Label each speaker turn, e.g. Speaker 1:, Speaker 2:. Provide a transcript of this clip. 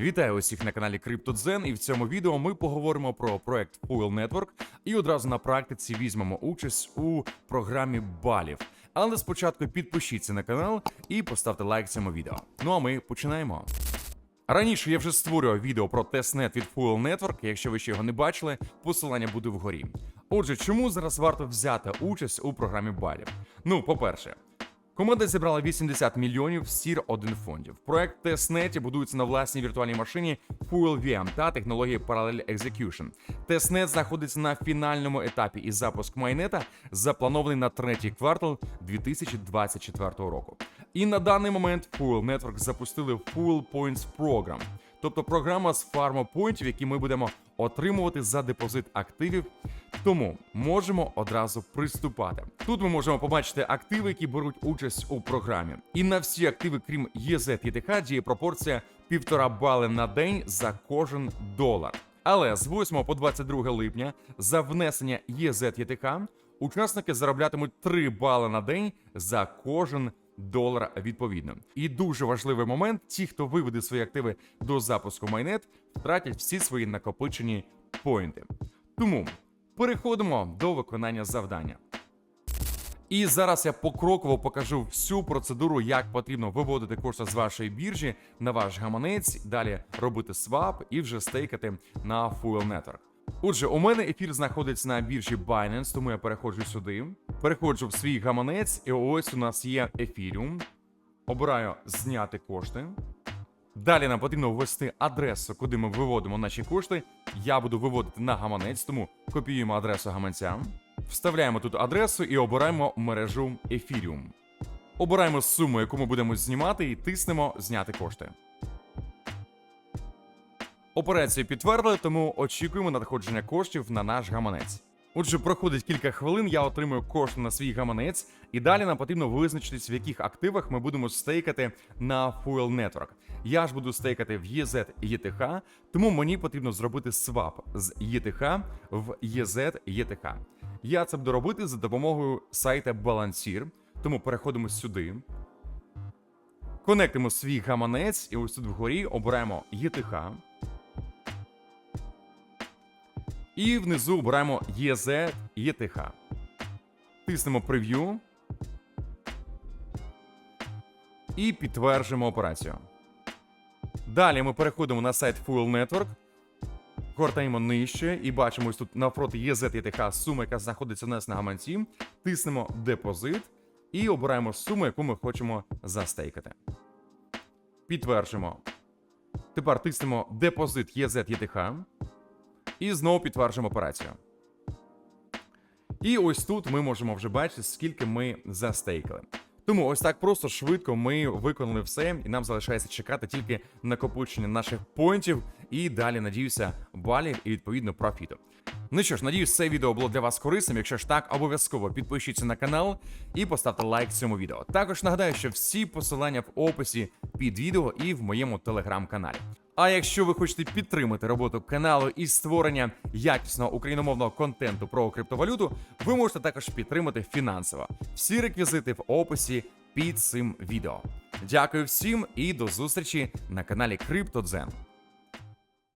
Speaker 1: Вітаю усіх на каналі CryptoZen і в цьому відео ми поговоримо про проект Fuel Network і одразу на практиці візьмемо участь у програмі балів. Але спочатку підпишіться на канал і поставте лайк цьому відео. Ну а ми починаємо. Раніше я вже створював відео про тестнет від Fuel Network. Якщо ви ще його не бачили, посилання буде вгорі. Отже, чому зараз варто взяти участь у програмі балів? Ну, по-перше, Команда зібрала 80 мільйонів сір 1 фондів. Проект Тестнеті будується на власній віртуальній машині Fuel VM та технології Parallel Execution. Тестнет знаходиться на фінальному етапі, і запуск майнета запланований на третій квартал 2024 року. І на даний момент Fuel Network запустили Full Points Program, тобто програма з фармопоінтів, які ми будемо отримувати за депозит активів. Тому можемо одразу приступати. Тут ми можемо побачити активи, які беруть участь у програмі. І на всі активи, крім ЄЗ ЄТХ, діє пропорція півтора бали на день за кожен долар. Але з 8 по 22 липня за внесення ЄЗ ЄТХ учасники зароблятимуть 3 бали на день за кожен долар відповідно. І дуже важливий момент: ті, хто виведе свої активи до запуску майнет, втратять всі свої накопичені поінти. Тому переходимо до виконання завдання. І зараз я покроково покажу всю процедуру, як потрібно виводити кошти з вашої біржі на ваш гаманець, далі робити свап і вже стейкати на Fuel Network. Отже, у мене ефір знаходиться на біржі Binance, тому я переходжу сюди, переходжу в свій гаманець, і ось у нас є ефіріум. Обираю зняти кошти. Далі нам потрібно ввести адресу, куди ми виводимо наші кошти. Я буду виводити на гаманець, тому копіюємо адресу гаманця. Вставляємо тут адресу і обираємо мережу Ethereum. Обираємо суму, яку ми будемо знімати, і тиснемо зняти кошти. Операцію підтвердили, тому очікуємо надходження коштів на наш гаманець. Отже, проходить кілька хвилин, я отримую кошти на свій гаманець, і далі нам потрібно визначитись, в яких активах ми будемо стейкати на Fuel Network. Я ж буду стейкати в EZ ETH, тому мені потрібно зробити свап з ETH в EZ ETH. Я це буду робити за допомогою сайта Balanceer, тому переходимо сюди. Конектимо свій гаманець, і ось тут вгорі обираємо ETH. І внизу обираємо EZ ETH. Тиснемо прев'ю. І підтверджуємо операцію. Далі ми переходимо на сайт Fuel Network. Гортаємо нижче і бачимо ось тут навпроти EZ ETH сума, яка знаходиться у нас на гаманці. Тиснемо депозит і обираємо суму, яку ми хочемо застейкати. Підтверджуємо. Тепер тиснемо депозит EZ ETH. І знову підтверджуємо операцію. І ось тут ми можемо вже бачити, скільки ми застейкали. Тому ось так просто швидко ми виконали все, і нам залишається чекати тільки накопичення наших поінтів і далі, надіюся, балів і відповідно профіту. Ну що ж, надіюсь, це відео було для вас корисним. Якщо ж так, обов'язково підпишіться на канал і поставте лайк цьому відео. Також нагадаю, що всі посилання в описі під відео і в моєму телеграм-каналі. А якщо ви хочете підтримати роботу каналу і створення якісного україномовного контенту про криптовалюту, ви можете також підтримати фінансово. Всі реквізити в описі під цим відео. Дякую всім і до зустрічі на каналі CryptoZen.